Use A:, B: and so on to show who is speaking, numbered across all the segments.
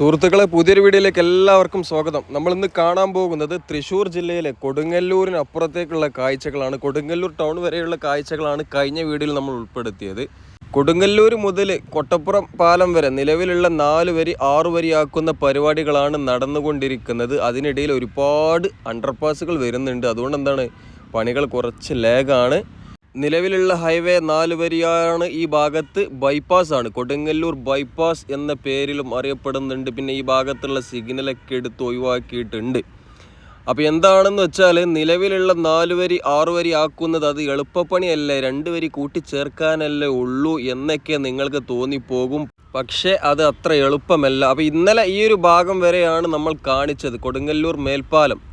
A: സുഹൃത്തുക്കളെ പുതിയൊരു വീഡിയോയിലേക്ക് എല്ലാവർക്കും സ്വാഗതം. നമ്മൾ ഇന്ന് കാണാൻ പോകുന്നത് തൃശ്ശൂർ ജില്ലയിലെ കൊടുങ്ങല്ലൂരിനപ്പുറത്തേക്കുള്ള കാഴ്ചകളാണ്. കൊടുങ്ങല്ലൂർ ടൗൺ വരെയുള്ള കാഴ്ചകളാണ് കഴിഞ്ഞ വീഡിയോയിൽ നമ്മൾ ഉൾപ്പെടുത്തിയത്. കൊടുങ്ങല്ലൂർ മുതൽ കൊട്ടപ്പുറം പാലം വരെ നിലവിലുള്ള നാല് വരി ആറ് വരിയാക്കുന്ന പരിപാടികളാണ് നടന്നുകൊണ്ടിരിക്കുന്നത്. അതിനിടയിൽ ഒരുപാട് അണ്ടർപാസുകൾ വരുന്നുണ്ട്. അതുകൊണ്ട് എന്താണ് പണികൾ കുറച്ച് ലേഗാണ് നിലവിലുള്ള ഹൈവേ നാല് വരിയാണ് ഈ ഭാഗത്ത് ബൈപ്പാസ് ആണ്. കൊടുങ്ങല്ലൂർ ബൈപ്പാസ് എന്ന പേരിലും അറിയപ്പെടുന്നുണ്ട്. പിന്നെ ഈ ഭാഗത്തുള്ള സിഗ്നലൊക്കെ എടുത്ത് ഒഴിവാക്കിയിട്ടുണ്ട്. അപ്പോൾ എന്താണെന്ന് വെച്ചാൽ നിലവിലുള്ള നാല് വരി ആറ് വരി ആക്കുന്നത് അത് എളുപ്പപ്പണിയല്ലേ? രണ്ട് വരി കൂട്ടിച്ചേർക്കാനല്ലേ ഉള്ളൂ എന്നൊക്കെ നിങ്ങൾക്ക് തോന്നിപ്പോകും. പക്ഷേ അത് അത്ര എളുപ്പമല്ല. അപ്പോൾ ഇന്നലെ ഈ ഒരു ഭാഗം വരെയാണ് നമ്മൾ കാണിച്ചത്. കൊടുങ്ങല്ലൂർ മേൽപ്പാലം.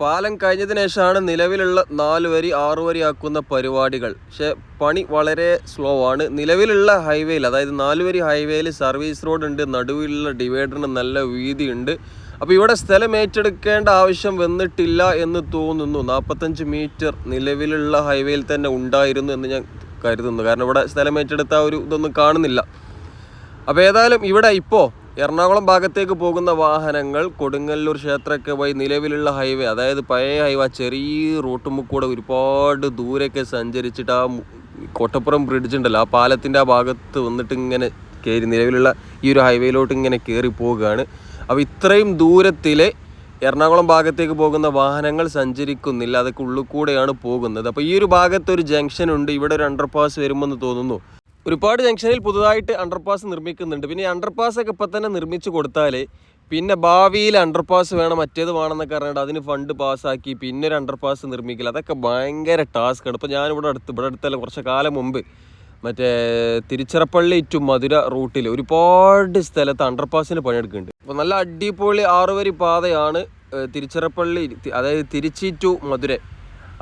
A: പാലം കഴിഞ്ഞതിന് ശേഷമാണ് നിലവിലുള്ള നാല് വരി ആറു വരി ആക്കുന്ന പരിപാടികൾ. പക്ഷേ പണി വളരെ സ്ലോ ആണ്. നിലവിലുള്ള ഹൈവേയിൽ അതായത് നാല് വരി ഹൈവേയിൽ സർവീസ് റോഡ് ഉണ്ട് നടുവിലുള്ള ഡിവൈഡറിന് നല്ല വീതി ഉണ്ട് അപ്പോൾ ഇവിടെ സ്ഥലം ഏറ്റെടുക്കേണ്ട ആവശ്യം വന്നിട്ടില്ല എന്ന് തോന്നുന്നു. നാൽപ്പത്തഞ്ച് മീറ്റർ നിലവിലുള്ള ഹൈവേയിൽ തന്നെ ഉണ്ടായിരുന്നു എന്ന് ഞാൻ കരുതുന്നു. കാരണം ഇവിടെ സ്ഥലം ഏറ്റെടുത്ത ഒരു ഇതൊന്നും കാണുന്നില്ല. അപ്പോൾ ഏതായാലും ഇവിടെ ഇപ്പോൾ എറണാകുളം ഭാഗത്തേക്ക് പോകുന്ന വാഹനങ്ങൾ കൊടുങ്ങല്ലൂർ ക്ഷേത്രമൊക്കെ വഴി നിലവിലുള്ള ഹൈവേ അതായത് പഴയ ഹൈവേ ചെറിയ റൂട്ട് കൂടെ ഒരുപാട് ദൂരെയൊക്കെ സഞ്ചരിച്ചിട്ട് ആ കോട്ടപ്പുറം ബ്രിഡ്ജ് ഉണ്ടല്ലോ ആ പാലത്തിന്റെ ആ ഭാഗത്ത് വന്നിട്ട് ഇങ്ങനെ കയറി നിലവിലുള്ള ഈ ഒരു ഹൈവേയിലോട്ട് ഇങ്ങനെ കയറി പോവുകയാണ്. അപ്പോൾ ഇത്രയും ദൂരത്തിൽ എറണാകുളം ഭാഗത്തേക്ക് പോകുന്ന വാഹനങ്ങൾ സഞ്ചരിക്കുന്നില്ല അതൊക്കെ ഉള്ളിൽ കൂടെയാണ് പോകുന്നത്. അപ്പോൾ ഈ ഒരു ഭാഗത്ത് ഒരു ജംഗ്ഷൻ ഉണ്ട് ഇവിടെ ഒരു അണ്ടർപാസ് വരുമെന്ന് തോന്നുന്നു. ഒരുപാട് ജംഗ്ഷനിൽ പുതുതായിട്ട് അണ്ടർപാസ് നിർമ്മിക്കുന്നുണ്ട്. പിന്നെ ഈ അണ്ടർപാസ് ഒക്കെ ഇപ്പം തന്നെ നിർമ്മിച്ചു കൊടുത്താൽ പിന്നെ ഭാവിയിൽ അണ്ടർപാസ് വേണം മറ്റേത് വേണമെന്നൊക്കെ പറഞ്ഞിട്ട് അതിന് ഫണ്ട് പാസ്സാക്കി പിന്നെ ഒരു അണ്ടർപാസ് നിർമ്മിക്കില്ല അതൊക്കെ ഭയങ്കര ടാസ്ക് ടാസ്ക്കാണ് ഇപ്പോൾ ഞാനിവിടെ അടുത്ത് ഇവിടെ അടുത്തല്ല കുറച്ച് കാലം മുമ്പ് മറ്റേ തിരുച്ചിറപ്പള്ളി ടു മധുര റൂട്ടിൽ ഒരുപാട് സ്ഥലത്ത് അണ്ടർപാസിന് പണിയെടുക്കുന്നുണ്ട്. അപ്പോൾ നല്ല അടിപൊളി ആറുവരി പാതയാണ് തിരുച്ചിറപ്പള്ളി അതായത് തിരുച്ചി ടു മധുര.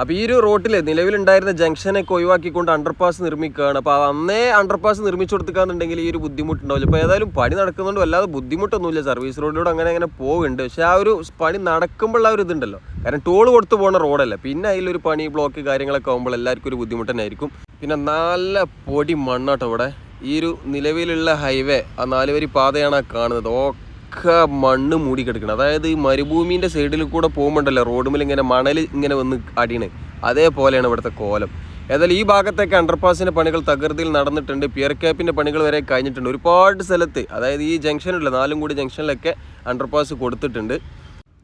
A: അപ്പോൾ ഈ ഒരു റോട്ടിൽ നിലവിലുണ്ടായിരുന്ന ജംഗ്ഷനൊക്കെ ഒഴിവാക്കിക്കൊണ്ട് അണ്ടർപാസ് നിർമ്മിക്കുകയാണ്. അപ്പോൾ അന്നേ അണ്ടർപാസ് നിർമ്മിച്ചു കൊടുക്കാന്നുണ്ടെങ്കിൽ ഈ ഒരു ബുദ്ധിമുട്ടുണ്ടാവില്ല. ഇപ്പോൾ ഏതായാലും പണി നടക്കുന്നുണ്ട് വല്ലാതെ ബുദ്ധിമുട്ടൊന്നുമില്ല. സർവീസ് റോഡിലൂടെ അങ്ങനെ അങ്ങനെ പോകുന്നുണ്ട് പക്ഷേ ആ ഒരു പണി നടക്കുമ്പോൾ ആ ഒരു ഇതുണ്ടല്ലോ. കാരണം ടോൾ കൊടുത്തു പോകുന്ന റോഡല്ല പിന്നെ അതിലൊരു പണി ബ്ലോക്ക് കാര്യങ്ങളൊക്കെ ആകുമ്പോൾ എല്ലാവർക്കും ഒരു ബുദ്ധിമുട്ട് ആയിരിക്കും. പിന്നെ നല്ല പൊടി മണ്ണാട്ടോ ഇവിടെ. ഈ ഒരു നിലവിലുള്ള ഹൈവേ ആ നാലുവരി പാതയാണ് കാണുന്നത് കാണുന്നത്. ഒക്കെ മണ്ണ് മൂടി കിടക്കണം. അതായത് ഈ മരുഭൂമിന്റെ സൈഡിൽ കൂടെ പോകുമ്പോണ്ടല്ലോ റോഡുമിൽ ഇങ്ങനെ മണൽ ഇങ്ങനെ വന്ന് അടിയണ് അതേപോലെയാണ് ഇവിടുത്തെ കോലം. ഏതായാലും ഈ ഭാഗത്തേക്ക് അണ്ടർപാസിന്റെ പണികൾ തകൃതിയിൽ നടന്നിട്ടുണ്ട്. പിയർ ക്യാപ്പിന്റെ പണികൾ വരെ കഴിഞ്ഞിട്ടുണ്ട്. ഒരുപാട് സ്ഥലത്ത് അതായത് ഈ ജംഗ്ഷനിലുള്ള നാലും കൂടി ജംഗ്ഷനിലൊക്കെ അണ്ടർപാസ് കൊടുത്തിട്ടുണ്ട്.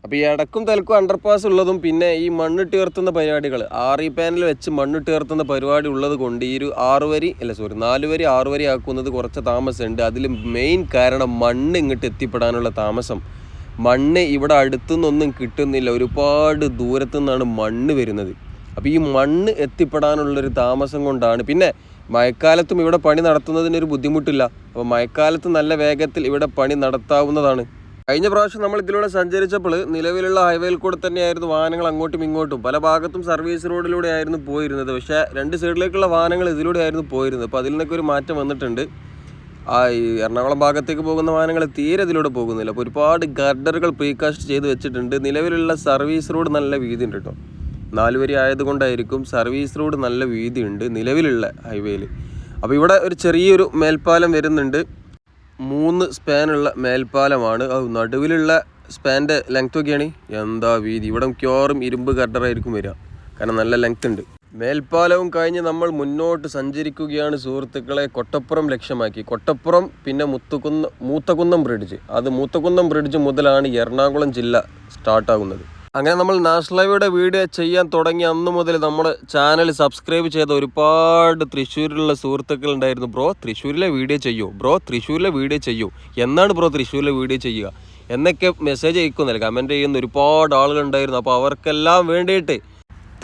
A: അപ്പോൾ ഈ ഇടക്കും തലക്കും അണ്ടർപാസ് ഉള്ളതും പിന്നെ ഈ മണ്ണിട്ട് ഉയർത്തുന്ന പരിപാടികൾ. ഈ പാനൽ വെച്ച് മണ്ണിട്ട് ഉയർത്തുന്ന പരിപാടി ഉള്ളത് കൊണ്ട് ഈ ഒരു ആറ് വരി അല്ല സോറി നാല് വരി ആറ് വരി ആക്കുന്നത് കുറച്ച് താമസമുണ്ട്. അതിൽ മെയിൻ കാരണം മണ്ണ് ഇങ്ങോട്ട് എത്തിപ്പെടാനുള്ള താമസം. മണ്ണ് ഇവിടെ അടുത്തുനിന്നൊന്നും കിട്ടുന്നില്ല. ഒരുപാട് ദൂരത്തു നിന്നാണ് മണ്ണ് വരുന്നത്. അപ്പോൾ ഈ മണ്ണ് എത്തിപ്പെടാനുള്ളൊരു താമസം കൊണ്ടാണ്. പിന്നെ മഴക്കാലത്തും ഇവിടെ പണി നടത്തുന്നതിനൊരു ബുദ്ധിമുട്ടില്ല. അപ്പോൾ മഴക്കാലത്ത് നല്ല വേഗത്തിൽ ഇവിടെ പണി നടത്താവുന്നതാണ്. കഴിഞ്ഞ പ്രാവശ്യം നമ്മൾ ഇതിലൂടെ സഞ്ചരിച്ചപ്പോൾ നിലവിലുള്ള ഹൈവേയിൽ കൂടെ തന്നെയായിരുന്നു വാഹനങ്ങൾ അങ്ങോട്ടും ഇങ്ങോട്ടും. പല ഭാഗത്തും സർവീസ് റോഡിലൂടെ ആയിരുന്നു പോയിരുന്നത്. പക്ഷേ രണ്ട് സൈഡിലേക്കുള്ള വാഹനങ്ങൾ ഇതിലൂടെ ആയിരുന്നു പോയിരുന്നത്. അപ്പോൾ അതിൽ നിന്നൊക്കെ ഒരു മാറ്റം വന്നിട്ടുണ്ട്. ആ ഈ എറണാകുളം ഭാഗത്തേക്ക് പോകുന്ന വാഹനങ്ങൾ തീരെ ഇതിലൂടെ പോകുന്നില്ല. അപ്പോൾ ഒരുപാട് ഗർഡറുകൾ പ്രീകാസ്റ്റ് ചെയ്ത് വെച്ചിട്ടുണ്ട്. നിലവിലുള്ള സർവീസ് റോഡ് നല്ല വീതി ഉണ്ട് കേട്ടോ നാലുവരി ആയതുകൊണ്ടായിരിക്കും സർവീസ് റോഡ് നല്ല വീതിയുണ്ട് നിലവിലുള്ള ഹൈവേയിൽ. അപ്പോൾ ഇവിടെ ഒരു ചെറിയൊരു മേൽപ്പാലം വരുന്നുണ്ട്. മൂന്ന് സ്പാനുള്ള മേൽപ്പാലമാണ്. അത് നടുവിലുള്ള സ്പാന്റെ ലെങ്ത് ഒക്കെയാണ് എന്താ വീതി? ഇവിടെ മിക്കവാറും ഇരുമ്പ് കട്ടറായിരിക്കും വരിക. കാരണം നല്ല ലെങ്ത് ഉണ്ട്. മേൽപ്പാലവും കഴിഞ്ഞ് നമ്മൾ മുന്നോട്ട് സഞ്ചരിക്കുകയാണ് സുഹൃത്തുക്കളെ കൊട്ടപ്പുറം ലക്ഷ്യമാക്കി. കൊട്ടപ്പുറം പിന്നെ മുത്തുകുന്ന മൂത്തകുന്നം ബ്രിഡ്ജ് അത് മൂത്തകുന്നം ബ്രിഡ്ജ് മുതലാണ് എറണാകുളം ജില്ല സ്റ്റാർട്ടാകുന്നത് അങ്ങനെ നമ്മൾ നാഷണൽ ഹൈവേയുടെ വീഡിയോ ചെയ്യാൻ തുടങ്ങി അന്ന് മുതൽ നമ്മുടെ ചാനൽ സബ്സ്ക്രൈബ് ചെയ്ത ഒരുപാട് തൃശ്ശൂരിലുള്ള സുഹൃത്തുക്കൾ ഉണ്ടായിരുന്നു ബ്രോ തൃശ്ശൂരിലെ വീഡിയോ ചെയ്യൂ. ബ്രോ തൃശ്ശൂരിലെ വീഡിയോ ചെയ്യൂ. എന്നാണ് ബ്രോ തൃശ്ശൂരിലെ വീഡിയോ ചെയ്യുക? എന്നൊക്കെ മെസ്സേജ് അയക്കുന്നില്ല കമന്റ് ചെയ്യുന്ന ഒരുപാട് ആളുകളുണ്ടായിരുന്നു. അപ്പോൾ അവർക്കെല്ലാം വേണ്ടിയിട്ട്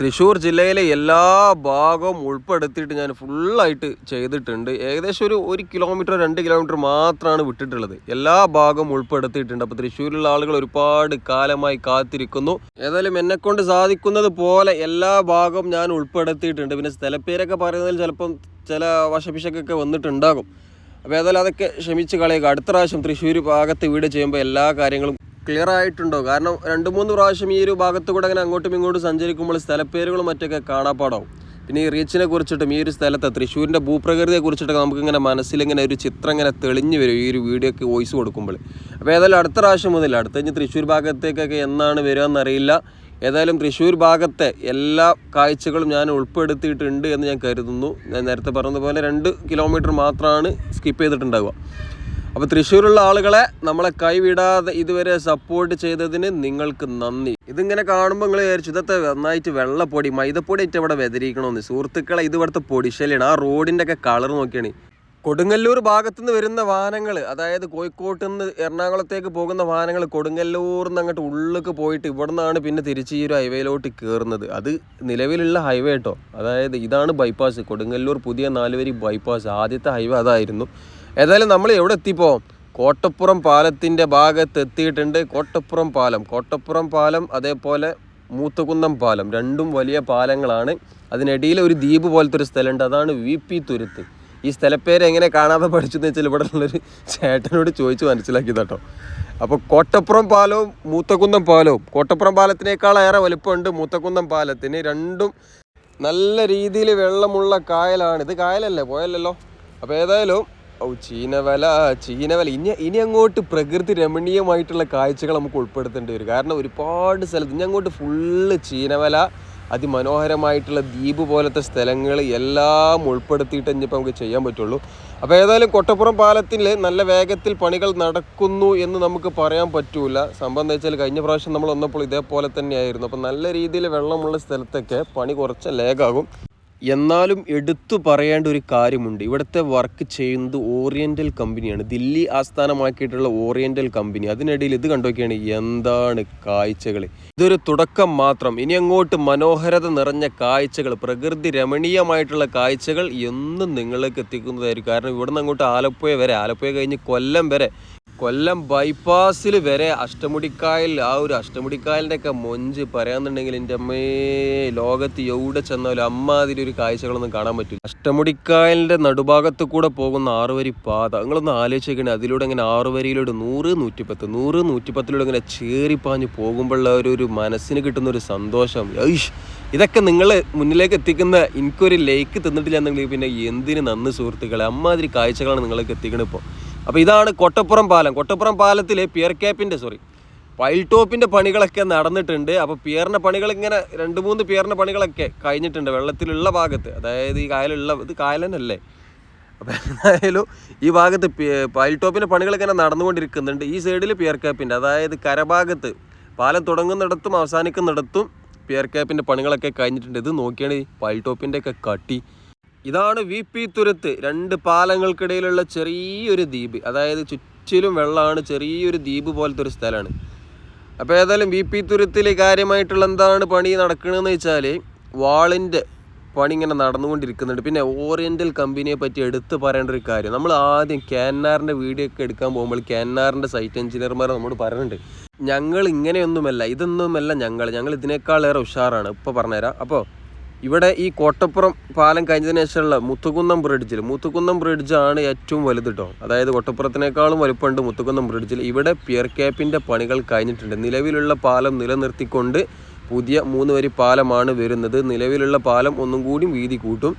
A: തൃശ്ശൂർ ജില്ലയിലെ എല്ലാ ഭാഗവും ഉൾപ്പെടുത്തിയിട്ട് ഞാൻ ഫുള്ളായിട്ട് ചെയ്തിട്ടുണ്ട്. ഏകദേശം ഒരു ഒരു കിലോമീറ്റർ രണ്ട് കിലോമീറ്റർ മാത്രമാണ് വിട്ടിട്ടുള്ളത്. എല്ലാ ഭാഗവും ഉൾപ്പെടുത്തിയിട്ടുണ്ട്. അപ്പോൾ തൃശ്ശൂരിലുള്ള ആളുകൾ ഒരുപാട് കാലമായി കാത്തിരിക്കുന്നു. ഏതായാലും എന്നെക്കൊണ്ട് സാധിക്കുന്നത് പോലെ എല്ലാ ഭാഗവും ഞാൻ ഉൾപ്പെടുത്തിയിട്ടുണ്ട്. പിന്നെ സ്ഥലപ്പേരൊക്കെ പറയുന്നതിൽ ചിലപ്പം ചില വശപിശക്കൊക്കെ വന്നിട്ടുണ്ടാകും. അപ്പോൾ ഏതായാലും അതൊക്കെ ക്ഷമിച്ച് കളയുക. അടുത്ത പ്രാവശ്യം തൃശ്ശൂർ ഭാഗത്ത് വീട് ചെയ്യുമ്പോൾ എല്ലാ കാര്യങ്ങളും ക്ലിയർ ആയിട്ടുണ്ടോ? കാരണം രണ്ട് മൂന്ന് പ്രാവശ്യം ഈ ഒരു ഭാഗത്ത് കൂടെ അങ്ങനെ അങ്ങോട്ടും ഇങ്ങോട്ടും സഞ്ചരിക്കുമ്പോൾ സ്ഥലപ്പേരുകളും മറ്റൊക്കെ കാണാപ്പാടാവും. പിന്നെ ഈ റീച്ചിനെ കുറിച്ചിട്ടും ഈ ഒരു സ്ഥലത്തെ തൃശ്ശൂരിന്റെ ഭൂപ്രകൃതിയെ കുറിച്ചിട്ടൊക്കെ നമുക്കിങ്ങനെ മനസ്സിലിങ്ങനെ ഒരു ചിത്രം ഇങ്ങനെ തെളിഞ്ഞു വരും ഈ ഒരു വീഡിയോക്ക് വോയിസ് കൊടുക്കുമ്പോൾ. അപ്പോൾ ഏതായാലും അടുത്ത പ്രാവശ്യം മുതൽ അടുത്ത കഴിഞ്ഞ് തൃശ്ശൂർ ഭാഗത്തേക്കൊക്കെ എന്നാണ് വരിക എന്നറിയില്ല. ഏതായാലും തൃശ്ശൂർ ഭാഗത്തെ എല്ലാ കാഴ്ചകളും ഞാൻ ഉൾപ്പെടുത്തിയിട്ടുണ്ട് എന്ന് ഞാൻ കരുതുന്നു. ഞാൻ നേരത്തെ പറഞ്ഞതുപോലെ രണ്ട് കിലോമീറ്റർ മാത്രമാണ് സ്കിപ്പ് ചെയ്തിട്ടുണ്ടാവുക. അപ്പോൾ തൃശ്ശൂരുള്ള ആളുകളെ നമ്മളെ കൈവിടാതെ ഇതുവരെ സപ്പോർട്ട് ചെയ്തതിന് നിങ്ങൾക്ക് നന്ദി. ഇതിങ്ങനെ കാണുമ്പോൾ നിങ്ങൾ വിചാരിച്ചു ഇതത്തെ നന്നായിട്ട് വെള്ളപ്പൊടി മൈദപ്പൊടി ആയിട്ട് ഇവിടെ വെതിരിക്കണമെന്ന് സുഹൃത്തുക്കളെ ഇത് ഇവിടുത്തെ പൊടിശല്യാണ്. ആ റോഡിന്റെ ഒക്കെ കളർ നോക്കിയാണ്. കൊടുങ്ങല്ലൂർ ഭാഗത്തുനിന്ന് വരുന്ന വാഹനങ്ങൾ അതായത് കോഴിക്കോട്ട് നിന്ന് എറണാകുളത്തേക്ക് പോകുന്ന വാഹനങ്ങൾ കൊടുങ്ങല്ലൂർ നിന്ന് അങ്ങോട്ട് ഉള്ളിലേക്ക് പോയിട്ട് ഇവിടെ നിന്നാണ് പിന്നെ തിരിച്ച് ഈ ഒരു ഹൈവേയിലോട്ട് കയറുന്നത് അത് നിലവിലുള്ള ഹൈവേ കേട്ടോ അതായത് ഇതാണ് ബൈപ്പാസ്. കൊടുങ്ങല്ലൂർ പുതിയ നാലുവരി ബൈപ്പാസ്. ആദ്യത്തെ ഹൈവേ അതായിരുന്നു. ഏതായാലും നമ്മൾ എവിടെ എത്തിപ്പോ കോട്ടപ്പുറം പാലത്തിന്റെ ഭാഗത്ത് എത്തിയിട്ടുണ്ട്. കോട്ടപ്പുറം പാലം. കോട്ടപ്പുറം പാലം അതേപോലെ മൂത്തകുന്നം പാലം. രണ്ടും വലിയ പാലങ്ങളാണ്. അതിനിടയിൽ ഒരു ദ്വീപ് പോലത്തെ ഒരു സ്ഥലമുണ്ട്. അതാണ് വി പി തുരുത്ത്. ഈ സ്ഥലപ്പേര് എങ്ങനെ കാണാതെ പഠിച്ചെന്ന് വെച്ചാൽ ഇവിടെ ഉള്ളൊരു ചേട്ടനോട് ചോദിച്ച് മനസ്സിലാക്കി കേട്ടോ അപ്പോൾ കോട്ടപ്പുറം പാലവും മൂത്തകുന്നം പാലവും. കോട്ടപ്പുറം പാലത്തിനേക്കാളേറെ വലുപ്പമുണ്ട് മൂത്തകുന്നം പാലത്തിന്. രണ്ടും നല്ല രീതിയിൽ വെള്ളമുള്ള കായലാണ്. ഇത് കായലല്ലേ? പോയല്ലോ അപ്പോൾ ഏതായാലും ഓ ചീനവല ചീനവല. ഇനി ഇനി അങ്ങോട്ട് പ്രകൃതി രമണീയമായിട്ടുള്ള കാഴ്ചകൾ നമുക്ക് ഉൾപ്പെടുത്തേണ്ടി വരും. കാരണം ഒരുപാട് സ്ഥലത്ത് ഇനി അങ്ങോട്ട് ഫുള്ള് ചീനവല അതിമനോഹരമായിട്ടുള്ള ദ്വീപ് പോലത്തെ സ്ഥലങ്ങൾ എല്ലാം ഉൾപ്പെടുത്തിയിട്ട് ഇനിയിപ്പോൾ നമുക്ക് ചെയ്യാൻ പറ്റുള്ളൂ. അപ്പോൾ ഏതായാലും കൊട്ടപ്പുറം പാലത്തിൽ നല്ല വേഗത്തിൽ പണികൾ നടക്കുന്നു എന്ന് നമുക്ക് പറയാൻ പറ്റൂല. സംഭവം എന്താ വെച്ചാൽ കഴിഞ്ഞ പ്രാവശ്യം നമ്മൾ വന്നപ്പോൾ ഇതേപോലെ തന്നെയായിരുന്നു. അപ്പോൾ നല്ല രീതിയിൽ വെള്ളമുള്ള സ്ഥലത്തൊക്കെ പണി കുറച്ച് ലേഗാകും എന്നാലും എടുത്തു പറയേണ്ട ഒരു കാര്യമുണ്ട്. ഇവിടുത്തെ വർക്ക് ചെയ്യുന്നത് ഓറിയന്റൽ കമ്പനിയാണ് ദില്ലി ആസ്ഥാനമാക്കിയിട്ടുള്ള ഓറിയന്റൽ കമ്പനി അതിനിടയിൽ ഇത് കണ്ടൊക്കെയാണ് എന്താണ് കാഴ്ചകൾ ഇതൊരു തുടക്കം മാത്രം. ഇനി അങ്ങോട്ട് മനോഹരത നിറഞ്ഞ കാഴ്ചകൾ പ്രകൃതി രമണീയമായിട്ടുള്ള കാഴ്ചകൾ എന്നും നിങ്ങളിലേക്ക് എത്തിക്കുന്നതായിരിക്കും. കാരണം ഇവിടുന്ന് അങ്ങോട്ട് ആലപ്പുഴ വരെ ആലപ്പുഴ കഴിഞ്ഞ് കൊല്ലം വരെ കൊല്ലം ബൈപ്പാസിൽ വരെ അഷ്ടമുടിക്കായൽ ആ ഒരു അഷ്ടമുടിക്കായലിന്റെ ഒക്കെ മൊഞ്ച് പറയാന്നുണ്ടെങ്കിൽ എന്റെ അമ്മേ ലോകത്ത് എവിടെ ചെന്നാലും അമ്മാതിരി ഒരു കാഴ്ചകളൊന്നും കാണാൻ പറ്റില്ല. അഷ്ടമുടിക്കായലിന്റെ നടുഭാഗത്ത് കൂടെ പോകുന്ന ആറുവരി പാത നിങ്ങളൊന്ന് ആലോചിക്കണേ അതിലൂടെ ഇങ്ങനെ ആറുവരിയിലൂടെ നൂറ് നൂറ്റിപ്പത്ത് നൂറ് നൂറ്റിപ്പത്തിലൂടെ ഇങ്ങനെ ചേറിപ്പാഞ്ഞ് പോകുമ്പോഴുള്ള ഒരു ഒരു മനസ്സിന് കിട്ടുന്ന ഒരു സന്തോഷം. ഐഷ് ഇതൊക്കെ നിങ്ങൾ മുന്നിലേക്ക് എത്തിക്കുന്ന എനിക്കൊരു ലേക്ക് തന്നിട്ടില്ല എന്നുണ്ടെങ്കിൽ പിന്നെ എന്തിന് നന്ന് സുഹൃത്തുക്കളെ? അമ്മാതിരി കാഴ്ചകളാണ് നിങ്ങളൊക്കെ എത്തിക്കണത് ഇപ്പോൾ. അപ്പോൾ ഇതാണ് കൊട്ടപ്പുറം പാലം. കൊട്ടപ്പുറം പാലത്തിലെ പിയർ ക്യാപ്പിന്റെ സോറി പൈൽ ടോപ്പിന്റെ പണികളൊക്കെ നടന്നിട്ടുണ്ട്. അപ്പോൾ പിയറിന്റെ പണികൾ ഇങ്ങനെ രണ്ട് മൂന്ന് പിയറിന്റെ പണികളൊക്കെ കഴിഞ്ഞിട്ടുണ്ട്. വെള്ളത്തിലുള്ള ഭാഗത്ത് അതായത് ഈ കായലുള്ള ഇത് കായലനല്ലേ? അപ്പോൾ എന്തായാലും ഈ ഭാഗത്ത് പൈൽ ടോപ്പിന്റെ പണികളൊക്കെ ഇങ്ങനെ നടന്നുകൊണ്ടിരിക്കുന്നുണ്ട്. ഈ സൈഡിൽ പിയർ ക്യാപ്പിന്റെ അതായത് കരഭാഗത്ത് പാലം തുടങ്ങുന്നിടത്തും അവസാനിക്കുന്നിടത്തും പിയർ ക്യാപ്പിന്റെ പണികളൊക്കെ കഴിഞ്ഞിട്ടുണ്ട്. ഇത് നോക്കിയാണ് ഈ പൈൽ ടോപ്പിന്റെ ഒക്കെ കട്ടി. ഇതാണ് വി പി തുരത്ത്. രണ്ട് പാലങ്ങൾക്കിടയിലുള്ള ചെറിയൊരു ദ്വീപ്. അതായത് ചുറ്റിലും വെള്ളമാണ് ചെറിയൊരു ദ്വീപ് പോലത്തെ ഒരു സ്ഥലമാണ്. അപ്പോൾ ഏതായാലും വി പി തുരത്തിൽ കാര്യമായിട്ടുള്ള എന്താണ് പണി നടക്കണമെന്ന് വെച്ചാൽ വാളിന്റെ പണി ഇങ്ങനെ നടന്നുകൊണ്ടിരിക്കുന്നുണ്ട്. പിന്നെ ഓറിയന്റൽ കമ്പനിയെ പറ്റി എടുത്തു പറയേണ്ട ഒരു കാര്യം. നമ്മൾ ആദ്യം ക്യാന്നാറിന്റെ വീഡിയോ ഒക്കെ എടുക്കാൻ പോകുമ്പോൾ ക്യാന്നാറിന്റെ സൈറ്റ് എഞ്ചിനീയർമാർ നമ്മോട് പറയുന്നുണ്ട്. ഞങ്ങൾ ഇങ്ങനെയൊന്നുമല്ല ഇതൊന്നുമല്ല ഞങ്ങൾ ഞങ്ങൾ ഇതിനേക്കാളേറെ ഉഷാറാണ്. ഇപ്പോൾ പറഞ്ഞുതരാം. അപ്പോൾ ഇവിടെ ഈ കോട്ടപ്പുറം പാലം കഴിഞ്ഞതിന് ശേഷമുള്ള മുത്തുകുന്നം ബ്രിഡ്ജിൽ മുത്തുകുന്നം ബ്രിഡ്ജാണ് ഏറ്റവും വലുത് കേട്ടോ അതായത് കോട്ടപ്പുറത്തിനേക്കാളും വലുപ്പമുണ്ട് മുത്തുകുന്നം ബ്രിഡ്ജിൽ ഇവിടെ പിയർ ക്യാപ്പിന്റെ പണികൾ കഴിഞ്ഞിട്ടുണ്ട്. നിലവിലുള്ള പാലം നിലനിർത്തിക്കൊണ്ട് പുതിയ മൂന്ന് വരി പാലമാണ് വരുന്നത്. നിലവിലുള്ള പാലം ഒന്നും കൂടി വീതി കൂട്ടും.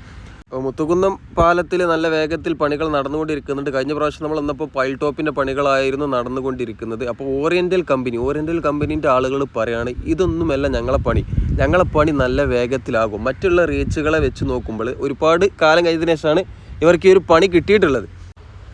A: മുത്തുകുന്നം പാലത്തിൽ നല്ല വേഗത്തിൽ പണികൾ നടന്നുകൊണ്ടിരിക്കുന്നുണ്ട്. കഴിഞ്ഞ പ്രാവശ്യം നമ്മൾ വന്നപ്പോൾ പൈൽ ടോപ്പിന്റെ പണികളായിരുന്നു നടന്നുകൊണ്ടിരിക്കുന്നത്. അപ്പോൾ ഓറിയന്റൽ കമ്പനി ഓറിയന്റൽ കമ്പനീന്റെ ആളുകൾ പറയുകയാണ് ഇതൊന്നുമല്ല ഞങ്ങളെ പണി. ഞങ്ങളെ പണി നല്ല വേഗത്തിലാകും. മറ്റുള്ള റീച്ചുകളെ വെച്ച് നോക്കുമ്പോൾ ഒരുപാട് കാലം കഴിഞ്ഞതിന് ശേഷമാണ് ഇവർക്ക് ഈ ഒരു പണി കിട്ടിയിട്ടുള്ളത്.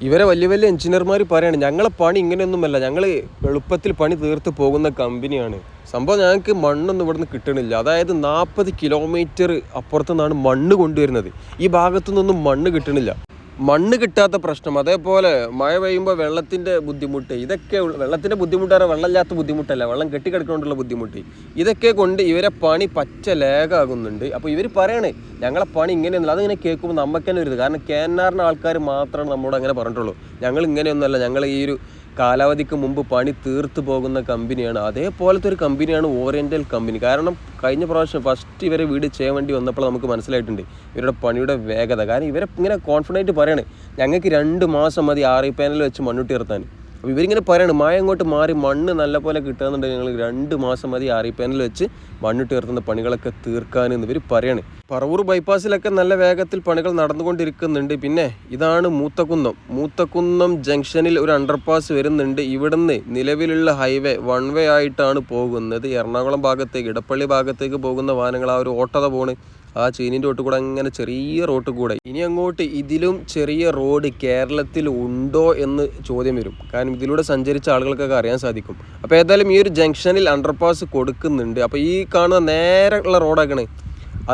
A: ഇവരെ വലിയ വലിയ എഞ്ചിനീയർമാർ പറയാണ് ഞങ്ങളെ പണി ഇങ്ങനെയൊന്നുമല്ല. ഞങ്ങൾ എളുപ്പത്തിൽ പണി തീർത്ത് പോകുന്ന കമ്പനിയാണ്. സംഭവം ഞങ്ങൾക്ക് മണ്ണൊന്നും ഇവിടുന്ന് കിട്ടണില്ല. അതായത് നാൽപ്പത് കിലോമീറ്റർ അപ്പുറത്തു നിന്നാണ് മണ്ണ് കൊണ്ടുവരുന്നത്. ഈ ഭാഗത്തു നിന്നൊന്നും മണ്ണ് കിട്ടണില്ല. മണ്ണ് കിട്ടാത്ത പ്രശ്നം അതേപോലെ മഴ പെയ്യുമ്പോൾ വെള്ളത്തിന്റെ ബുദ്ധിമുട്ട് ഇതൊക്കെ വെള്ളത്തിന്റെ ബുദ്ധിമുട്ടാണ് വെള്ളമില്ലാത്ത ബുദ്ധിമുട്ടല്ല വെള്ളം കെട്ടിക്കിടക്കൊണ്ടുള്ള ബുദ്ധിമുട്ട്. ഇതൊക്കെ കൊണ്ട് ഇവരെ പണി പച്ച ലേഖാകുന്നുണ്ട്. അപ്പോൾ ഇവർ പറയണേ ഞങ്ങളെ പണി ഇങ്ങനെയൊന്നുമില്ല. അതിങ്ങനെ കേൾക്കുമ്പോൾ നമുക്ക് തന്നെ ഒരു കാരണം കേന്നാറിന് ആൾക്കാർ മാത്രമാണ് നമ്മളോട് അങ്ങനെ പറഞ്ഞിട്ടുള്ളൂ. ഞങ്ങൾ ഇങ്ങനെയൊന്നുമല്ല ഞങ്ങൾ ഈ ഒരു കാലാവധിക്ക് മുമ്പ് പണി തീർത്തു പോകുന്ന കമ്പനിയാണ്. അതേപോലത്തെ ഒരു കമ്പനിയാണ് ഓറിയന്റൽ കമ്പനി. കാരണം കഴിഞ്ഞ പ്രാവശ്യം ഫസ്റ്റ് ഇവരെ വീട് ചെയ്യാൻ വേണ്ടി വന്നപ്പോൾ നമുക്ക് മനസ്സിലായിട്ടുണ്ട് ഇവരുടെ പണിയുടെ വേഗത. കാരണം ഇവരെ ഇങ്ങനെ കോൺഫിഡന്റ് പറയണേ. ഞങ്ങൾക്ക് രണ്ട് മാസം മതി ആറി പാനൽ വെച്ച് മണ്ണുട്ടി നിർത്താൻ. അപ്പോൾ ഇവരിങ്ങനെ പറയാണ് മഴ അങ്ങോട്ട് മാറി മണ്ണ് നല്ലപോലെ കിട്ടുകയെന്നുണ്ടെങ്കിൽ ഞങ്ങൾ രണ്ട് മാസം മതി ആറിപ്പാനിൽ വെച്ച് മണ്ണിട്ട് ഉയർത്തുന്ന പണികളൊക്കെ തീർക്കാനെന്ന് ഇവർ പറയാണ്. പറവൂർ ബൈപ്പാസിലൊക്കെ നല്ല വേഗത്തിൽ പണികൾ നടന്നുകൊണ്ടിരിക്കുന്നുണ്ട്. പിന്നെ ഇതാണ് മൂത്തക്കുന്നം മൂത്തക്കുന്നം ജംഗ്ഷനിൽ ഒരു അണ്ടർപാസ് വരുന്നുണ്ട്. ഇവിടുന്ന് നിലവിലുള്ള ഹൈവേ വൺ വേ ആയിട്ടാണ് പോകുന്നത്. എറണാകുളം ഭാഗത്തേക്ക് ഇടപ്പള്ളി ഭാഗത്തേക്ക് പോകുന്ന വാഹനങ്ങൾ ആ ഒരു ഓട്ടത പോണ്. ആ ചീനിന്റെ ഒട്ട് കൂടെ അങ്ങനെ ചെറിയ റോട്ട് കൂടെ. ഇനി അങ്ങോട്ട് ഇതിലും ചെറിയ റോഡ് കേരളത്തിൽ ഉണ്ടോ എന്ന് ചോദ്യം വരും. കാരണം ഇതിലൂടെ സഞ്ചരിച്ച ആളുകൾക്കൊക്കെ അറിയാൻ സാധിക്കും. അപ്പോൾ ഏതായാലും ഈ ഒരു ജംഗ്ഷനിൽ അണ്ടർപാസ് കൊടുക്കുന്നുണ്ട്. അപ്പോൾ ഈ കാണുന്ന നേരെ ഉള്ള റോഡാക്കണേ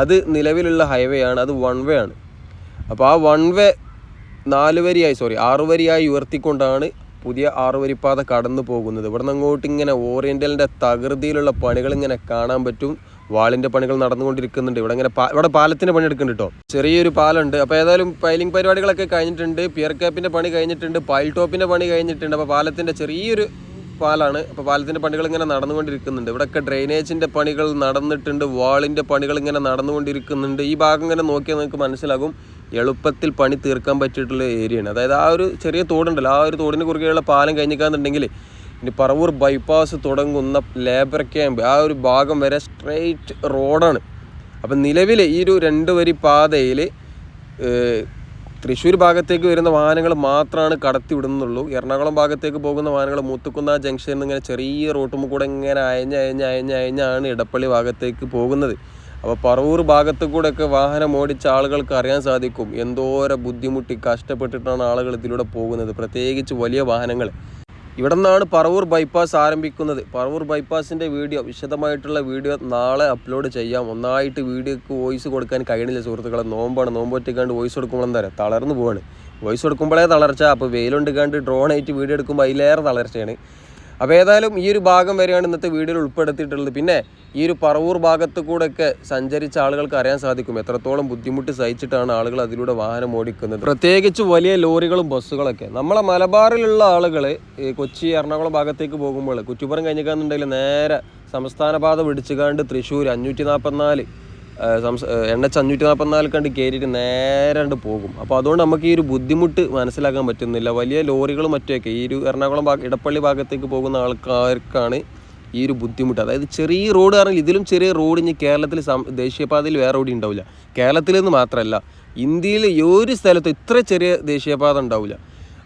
A: അത് നിലവിലുള്ള ഹൈവേ ആണ്. അത് വൺ വേ ആണ്. അപ്പോൾ ആ വൺ വേ നാല് വരിയായി സോറി ആറ് വരിയായി ഉയർത്തിക്കൊണ്ടാണ് പുതിയ ആറ് ആറുവരിപ്പാത കടന്നു പോകുന്നത്. ഇവിടുന്ന് അങ്ങോട്ട് ഇങ്ങനെ ഓറിയന്റലിന്റെ തകൃതിയിലുള്ള പണികൾ ഇങ്ങനെ കാണാൻ പറ്റും. വാളിന്റെ പണികൾ നടന്നുകൊണ്ടിരിക്കുന്നുണ്ട്. ഇവിടെ ഇങ്ങനെ ഇവിടെ പാലത്തിന്റെ പണി എടുക്കുന്നുണ്ട് കേട്ടോ ചെറിയൊരു പാലുണ്ട് അപ്പോൾ ഏതായാലും പൈലിംഗ് പരിപാടികളൊക്കെ കഴിഞ്ഞിട്ടുണ്ട്. പിയർ ക്യാപ്പിന്റെ പണി കഴിഞ്ഞിട്ടുണ്ട്. പൈൽ ടോപ്പിന്റെ പണി കഴിഞ്ഞിട്ടുണ്ട്. അപ്പോൾ പാലത്തിന്റെ ചെറിയൊരു പാലാണ്. അപ്പോൾ പാലത്തിന്റെ പണികൾ ഇങ്ങനെ നടന്നുകൊണ്ടിരിക്കുന്നുണ്ട്. ഇവിടെയൊക്കെ ഡ്രെയിനേജിന്റെ പണികൾ നടന്നിട്ടുണ്ട്. വാളിന്റെ പണികൾ ഇങ്ങനെ നടന്നുകൊണ്ടിരിക്കുന്നുണ്ട്. ഈ ഭാഗം ഇങ്ങനെ നോക്കിയാൽ നിങ്ങൾക്ക് മനസ്സിലാകും. എളുപ്പത്തിൽ പണി തീർക്കാൻ പറ്റിയിട്ടുള്ള ഏരിയയാണ്. അതായത് ആ ഒരു ചെറിയ തോടുണ്ടല്ലോ. ആ ഒരു തോടിന് കുറുകെയുള്ള പാലം കഴിഞ്ഞിക്കാന്നുണ്ടെങ്കിൽ ഇനി പറവൂർ ബൈപ്പാസ് തുടങ്ങുന്ന ലേബർ ക്യാമ്പ് ആ ഒരു ഭാഗം വരെ സ്ട്രെയിറ്റ് റോഡാണ് അപ്പം നിലവിൽ ഈ ഒരു രണ്ട് വരി പാതയിൽ തൃശ്ശൂർ ഭാഗത്തേക്ക് വരുന്ന വാഹനങ്ങൾ മാത്രമാണ് കടത്തി വിടുന്നുള്ളൂ എറണാകുളം ഭാഗത്തേക്ക് പോകുന്ന വാഹനങ്ങൾ മൂത്തുക്കുന്ന ജംഗ്ഷനിൽ നിന്ന് ഇങ്ങനെ ചെറിയ റോട്ടും കൂടെ ഇങ്ങനെ അയഞ്ഞ് അയഞ്ഞ് അയഞ്ഞ് അയഞ്ഞാണ് ഇടപ്പള്ളി ഭാഗത്തേക്ക് പോകുന്നത്. അപ്പോൾ പറവൂർ ഭാഗത്ത് കൂടെയൊക്കെ വാഹനം ഓടിച്ച ആളുകൾക്ക് അറിയാൻ സാധിക്കും. എന്തോരം ബുദ്ധിമുട്ടി കഷ്ടപ്പെട്ടിട്ടാണ് ആളുകൾ ഇതിലൂടെ പോകുന്നത്. പ്രത്യേകിച്ച് വലിയ വാഹനങ്ങൾ. ഇവിടെ നിന്നാണ് പറവൂർ ബൈപ്പാസ് ആരംഭിക്കുന്നത്. പറവൂർ ബൈപ്പാസിന്റെ വീഡിയോ വിശദമായിട്ടുള്ള വീഡിയോ നാളെ അപ്ലോഡ് ചെയ്യാം. ഒന്നായിട്ട് വീഡിയോക്ക് വോയിസ് കൊടുക്കാൻ കഴിയണില്ല സുഹൃത്തുക്കളെ. നോമ്പാണ്. നോമ്പൊറ്റക്കാണ്ട് വോയിസ് കൊടുക്കുമ്പോൾ എന്താ പറയുക? തളർന്നു പോവാണ്. വോയിസ് കൊടുക്കുമ്പോഴേ തളർച്ച. അപ്പോൾ വെയിലുണ്ട് കണ്ട് ഡ്രോൺ ആയിട്ട് വീഡിയോ എടുക്കുമ്പോൾ അതിലേറെ തളർച്ചയാണ്. അപ്പോൾ ഏതായാലും ഈ ഒരു ഭാഗം വരെയാണ് ഇന്നത്തെ വീഡിയോയിൽ ഉൾപ്പെടുത്തിയിട്ടുള്ളത്. പിന്നെ ഈ ഒരു പറവൂർ ഭാഗത്ത് കൂടെയൊക്കെ സഞ്ചരിച്ച ആളുകൾക്ക് അറിയാൻ സാധിക്കും. എത്രത്തോളം ബുദ്ധിമുട്ട് സഹിച്ചിട്ടാണ് ആളുകൾ അതിലൂടെ വാഹനം ഓടിക്കുന്നത്. പ്രത്യേകിച്ച് വലിയ ലോറികളും ബസ്സുകളൊക്കെ. നമ്മളെ മലബാറിലുള്ള ആളുകൾ കൊച്ചി എറണാകുളം ഭാഗത്തേക്ക് പോകുമ്പോൾ കുറ്റിപ്പുറം കഴിഞ്ഞിക്കാന്നുണ്ടെങ്കിൽ നേരെ സംസ്ഥാന പാത പിടിച്ചുകാണ്ട് തൃശ്ശൂർ അഞ്ഞൂറ്റി നാൽപ്പത്തിനാല് എൻ എച്ച് അഞ്ഞൂറ്റി നാൽപ്പത്തിനാല് കണ്ട് കയറിയിട്ട് നേരെ കണ്ട് പോകും. അപ്പോൾ അതുകൊണ്ട് നമുക്ക് ഈ ഒരു ബുദ്ധിമുട്ട് മനസ്സിലാക്കാൻ പറ്റുന്നില്ല. വലിയ ലോറികളും മറ്റൊക്കെ ഈ ഒരു എറണാകുളം ഭാഗ ഇടപ്പള്ളി ഭാഗത്തേക്ക് പോകുന്ന ആൾക്കാർക്കാണ് ഈ ഒരു ബുദ്ധിമുട്ട്. അതായത് ചെറിയ റോഡ് കാരണം ഇതിലും ചെറിയ റോഡ് ഇനി കേരളത്തിൽ ദേശീയപാതയിൽ വേറെ റോഡ് ഉണ്ടാവില്ല. കേരളത്തിൽ നിന്ന് മാത്രമല്ല ഇന്ത്യയിൽ ഒരു സ്ഥലത്ത് ഇത്ര ചെറിയ ദേശീയപാത ഉണ്ടാവില്ല.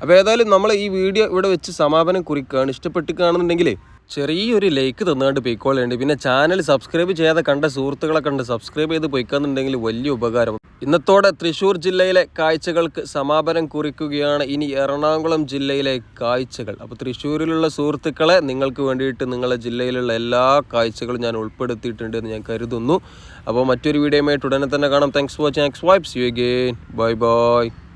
A: അപ്പോൾ ഏതായാലും നമ്മൾ ഈ വീഡിയോ ഇവിടെ വെച്ച് സമാപനം കുറിക്കുകയാണ്. ഇഷ്ടപ്പെട്ട് കാണുന്നുണ്ടെങ്കിൽ ചെറിയൊരു ലൈക്ക് തന്നുകൊണ്ട് പോയിക്കോളുണ്ട്. പിന്നെ ചാനൽ സബ്സ്ക്രൈബ് ചെയ്യാതെ കണ്ട സുഹൃത്തുക്കളെ കണ്ട് സബ്സ്ക്രൈബ് ചെയ്ത് പോയിക്കാന്നുണ്ടെങ്കിൽ വലിയ ഉപകാരം. ഇന്നത്തോടെ തൃശ്ശൂർ ജില്ലയിലെ കാഴ്ചകൾക്ക് സമാപനം കുറിക്കുകയാണ് ഇനി എറണാകുളം ജില്ലയിലെ കാഴ്ചകൾ. അപ്പോൾ തൃശ്ശൂരിലുള്ള സുഹൃത്തുക്കളെ നിങ്ങൾക്ക് വേണ്ടിയിട്ട് നിങ്ങളുടെ ജില്ലയിലുള്ള എല്ലാ കാഴ്ചകളും ഞാൻ ഉൾപ്പെടുത്തിയിട്ടുണ്ട് എന്ന് ഞാൻ കരുതുന്നു. അപ്പോൾ മറ്റൊരു വീഡിയോയുമായിട്ട് ഉടനെ തന്നെ കാണാം. Thanks for watching X vibes you again bye bye